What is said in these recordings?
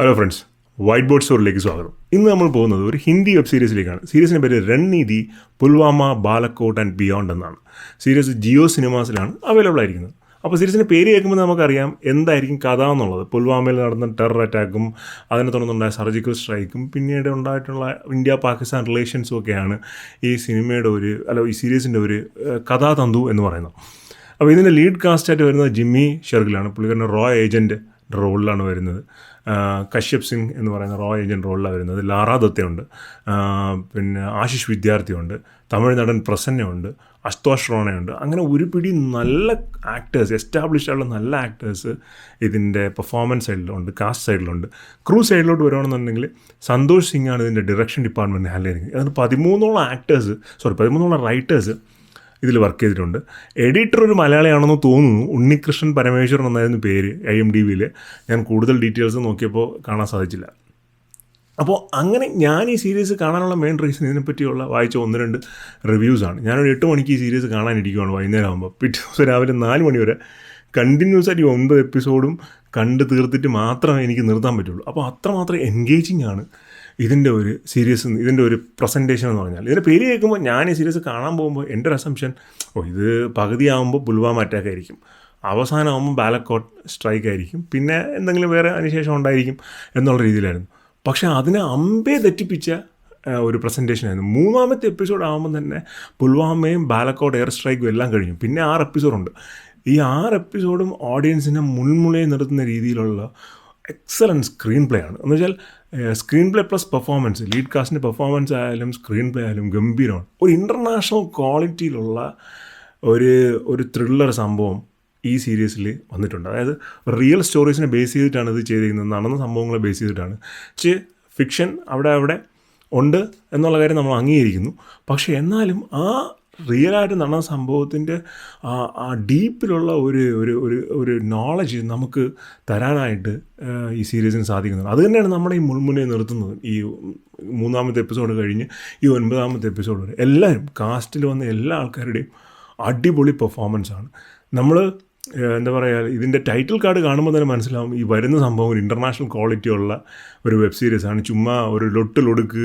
Hello friends white board സ്റ്റോറിലേക്ക് സ്വാഗതം. ഇന്ന് നമ്മൾ പോകുന്നത് ഒരു ഹിന്ദി വെബ് സീരീസിലേക്കാണ് സീരീസിന്റെ പേര് രൺനീതി പുൽവാമ ബാലക്കോട്ട് ആൻഡ് ബിയോണ്ട് എന്നാണ്. സീരീസ് ജിയോ സിനിമാസിലാണ് അവൈലബിൾ ആയിരിക്കുന്നത്. അപ്പോൾ സീരീസിന്റെ പേര് കേൾക്കുമ്പോൾ നമുക്കറിയാം എന്തായിരിക്കും കഥ എന്നുള്ളത്. പുൽവാമയിൽ നടന്ന ടെറർ അറ്റാക്കും അതിനെ തുടർന്നുണ്ടായ സർജിക്കൽ സ്ട്രൈക്കും പിന്നീട് ഉണ്ടായിട്ടുള്ള ഇന്ത്യ പാകിസ്ഥാൻ റിലേഷൻസും ഒക്കെയാണ് ഈ സിനിമയുടെ ഒരു അല്ല ഈ സീരീസിന്റെ ഒരു കഥാതന്തു എന്ന് പറയുന്നത്. അപ്പോൾ ഇതിന്റെ ലീഡ് കാസ്റ്റായിട്ട് വരുന്നത് ജിമ്മി ഷെർഗിലാണ്. പുള്ളിക്കാരന്റെ റോ ഏജന്റ് റോളിലാണ് വരുന്നത്. കശ്യപ് സിംഗ് എന്ന് പറയുന്ന റോ ഏജന്റ് റോളിലാണ് വരുന്നത്. ലാറാ ദത്തയുണ്ട് പിന്നെ ആശിഷ് വിദ്യാർത്ഥിയുണ്ട് തമിഴ് നടൻ പ്രസന്നയുണ്ട് അസ്തോഷ് റോണയുണ്ട് അങ്ങനെ ഒരു പിടി നല്ല ആക്ടേഴ്സ് എസ്റ്റാബ്ലിഷ് ആയിട്ടുള്ള നല്ല ആക്ടേഴ്സ് ഇതിന്റെ പെർഫോമൻസ് സൈഡിലുണ്ട് കാസ്റ്റ് സൈഡിലുണ്ട് ക്രൂ സൈഡിലോട്ട് വരുവാണെന്നുണ്ടെങ്കിൽ സന്തോഷ് സിംഗാണ് ഇതിന്റെ ഡിറക്ഷൻ ഡിപ്പാർട്ട്മെന്റ് ഹാൻഡിൽ ചെയ്യുന്നത്. അതിന് പതിമൂന്നോളം ആക്ടേഴ്സ് സോറി പതിമൂന്നോളം റൈറ്റേഴ്സ് ഇതിൽ വർക്ക് ചെയ്തിട്ടുണ്ട്. എഡിറ്റർ ഒരു മലയാളിയാണെന്ന് തോന്നുന്നു. ഉണ്ണികൃഷ്ണൻ പരമേശ്വരൻ എന്നായിരുന്നു പേര് ഐ എം ഡി വിയിൽ ഞാൻ കൂടുതൽ ഡീറ്റെയിൽസ് നോക്കിയപ്പോൾ കാണാൻ സാധിച്ചില്ല. അപ്പോൾ അങ്ങനെ ഞാൻ ഈ സീരീസ് കാണാനുള്ള മെയിൻ റീസൺ ഇതിനെപ്പറ്റിയുള്ള വായിച്ച ഒന്ന് രണ്ട് റിവ്യൂസാണ് ഞാനൊരു എട്ട് മണിക്ക് ഈ സീരീസ് കാണാനിരിക്കുകയാണ് വൈകുന്നേരം ആകുമ്പോൾ പിറ്റേ ദിവസം രാവിലെ നാല് മണി വരെ കണ്ടിന്യൂസ് ആയിട്ട് ഈ ഒമ്പത് എപ്പിസോഡും കണ്ട് തീർത്തിട്ട് മാത്രമേ എനിക്ക് നിർത്താൻ പറ്റുള്ളൂ. അപ്പോൾ അത്രമാത്രം എൻഗേജിങ് ആണ് ഇതിന്റെ ഒരു സീരീസ് ഇതിന്റെ ഒരു പ്രസന്റേഷൻ എന്ന് പറഞ്ഞാൽ. ഇതിന്റെ പേര് കേൾക്കുമ്പോൾ ഞാൻ ഈ സീരീസ് കാണാൻ പോകുമ്പോൾ എന്റെ ഒരു അസംഷൻ ഓ ഇത് പകുതിയാകുമ്പോൾ പുൽവാമ അറ്റാക്ക് ആയിരിക്കും. അവസാനമാകുമ്പോൾ ബാലക്കോട്ട് സ്ട്രൈക്ക് ആയിരിക്കും. പിന്നെ എന്തെങ്കിലും വേറെ അതിനുശേഷം ഉണ്ടായിരിക്കും എന്നുള്ള രീതിയിലായിരുന്നു. പക്ഷേ അതിനെ അമ്പേ തെറ്റിപ്പിച്ച ഒരു പ്രസന്റേഷൻ ആയിരുന്നു. മൂന്നാമത്തെ എപ്പിസോഡ് ആകുമ്പോൾ തന്നെ പുൽവാമയും ബാലക്കോട്ട് എയർ സ്ട്രൈക്കും എല്ലാം കഴിഞ്ഞു. പിന്നെ ആറ് എപ്പിസോഡുണ്ട് ഈ ആറ് എപ്പിസോഡും ഓഡിയൻസിനെ മുൾമുളയെ നിർത്തുന്ന രീതിയിലുള്ള എക്സലന്റ് സ്ക്രീൻ പ്ലേ ആണ്. എന്ന് വെച്ചാൽ screenplay plus performance lead കാസ്റ്റിന്റെ പെർഫോമൻസ് ആയാലും സ്ക്രീൻ പ്ലേ ആയാലും ഗംഭീരമാണ്. ഒരു ഇന്റർനാഷണൽ ക്വാളിറ്റിയിലുള്ള ഒരു ഒരു ത്രില്ലർ സംഭവം ഈ സീരീസിൽ വന്നിട്ടുണ്ട്. അതായത് റിയൽ സ്റ്റോറീസിനെ ബേസ് ചെയ്തിട്ടാണ് ഇത് ചെയ്തിരിക്കുന്നത് നടന്ന സംഭവങ്ങളെ ബേസ് ചെയ്തിട്ടാണ്. പക്ഷേ ഫിക്ഷൻ അവിടെ അവിടെ ഉണ്ട് എന്നുള്ള കാര്യം നമ്മൾ അംഗീകരിക്കുന്നു. പക്ഷേ എന്നാലും ആ റിയലായിട്ട് നടന്ന സംഭവത്തിന്റെ ആ ഡീപ്പിലുള്ള ഒരു ഒരു ഒരു ഒരു നോളജ് നമുക്ക് തരാനായിട്ട് ഈ സീരീസിന് സാധിക്കുന്നുണ്ട്. അത് തന്നെയാണ് നമ്മുടെ ഈ മുൾമുനെ നിർത്തുന്നത്. ഈ മൂന്നാമത്തെ എപ്പിസോഡ് കഴിഞ്ഞ് ഈ ഒൻപതാമത്തെ എപ്പിസോഡ് വരെ എല്ലാവരും കാസ്റ്റിൽ വന്ന എല്ലാ ആൾക്കാരുടെയും അടിപൊളി പെർഫോമൻസ് ആണ്. നമ്മൾ എന്താ പറയുക ഇതിന്റെ ടൈറ്റിൽ കാർഡ് കാണുമ്പോൾ തന്നെ മനസ്സിലാവും. ഈ വരുന്ന സംഭവം ഒരു ഇന്റർനാഷണൽ ക്വാളിറ്റി ഉള്ള ഒരു വെബ് സീരീസ് ആണ്. ചുമ്മാ ഒരു ലൊട്ടിലൊടുക്ക്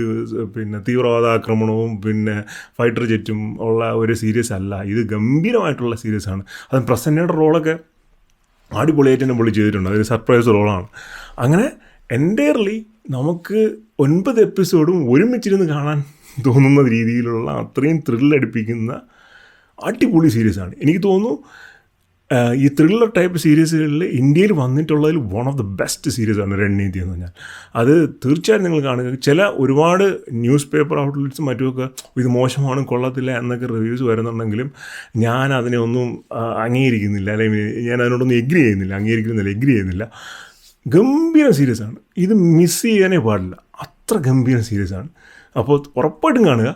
പിന്നെ തീവ്രവാദ ആക്രമണവും പിന്നെ ഫൈറ്റർ ജെറ്റും ഉള്ള ഒരു സീരീസ് അല്ല. ഇത് ഗംഭീരമായിട്ടുള്ള സീരീസ് ആണ്. അത് പ്രസന്നയുടെ റോളൊക്കെ അടിപൊളിയായിട്ട് തന്നെ പുള്ളി ചെയ്തിട്ടുണ്ട്. അതൊരു സർപ്രൈസ് റോളാണ് അങ്ങനെ എന്റയർലി നമുക്ക് ഒൻപത് എപ്പിസോഡും ഒരുമിച്ചിരുന്ന് കാണാൻ തോന്നുന്ന രീതിയിലുള്ള അത്രയും ത്രില്ലടിപ്പിക്കുന്ന അടിപൊളി സീരീസാണ് എനിക്ക് തോന്നുന്നു ഈ ത്രില്ലർ ടൈപ്പ് സീരീസുകളിൽ ഇന്ത്യയിൽ വന്നിട്ടുള്ളതിൽ വൺ ഓഫ് ദ ബെസ്റ്റ് ആണ് രൺനീതി എന്ന് പറഞ്ഞാൽ. അത് തീർച്ചയായും നിങ്ങൾ കാണുക. ചില ഒരുപാട് ന്യൂസ് പേപ്പർ ഔട്ട്ലെറ്റ്സും മറ്റുമൊക്കെ ഇത് മോശമാണ് കൊള്ളത്തില്ല എന്നൊക്കെ റിവ്യൂസ് വരുന്നുണ്ടെങ്കിലും ഞാൻ അതിനെ ഒന്നും അംഗീകരിക്കുന്നില്ല. അല്ലെങ്കിൽ ഞാൻ അതിനോടൊന്നും എഗ്രി ചെയ്യുന്നില്ല. അംഗീകരിക്കുന്നില്ല എഗ്രി ചെയ്യുന്നില്ല. ഗംഭീര സീരീസാണ് ഇത് മിസ് ചെയ്യാനേ പാടില്ല. അത്ര ഗംഭീര സീരീസാണ് അപ്പോൾ ഉറപ്പായിട്ടും കാണുക.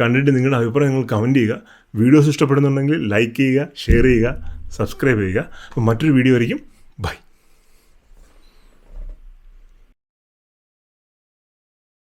കണ്ടിട്ട് നിങ്ങളുടെ അഭിപ്രായം നിങ്ങൾ കമന്റ് ചെയ്യുക. വീഡിയോസ് ഇഷ്ടപ്പെടുന്നുണ്ടെങ്കിൽ ലൈക്ക് ചെയ്യുക ഷെയർ ചെയ്യുക. സബ്സ്ക്രൈബ് ചെയ്യുക. അപ്പോൾ മറ്റൊരു വീഡിയോ ആയിരിക്കും. ബൈ.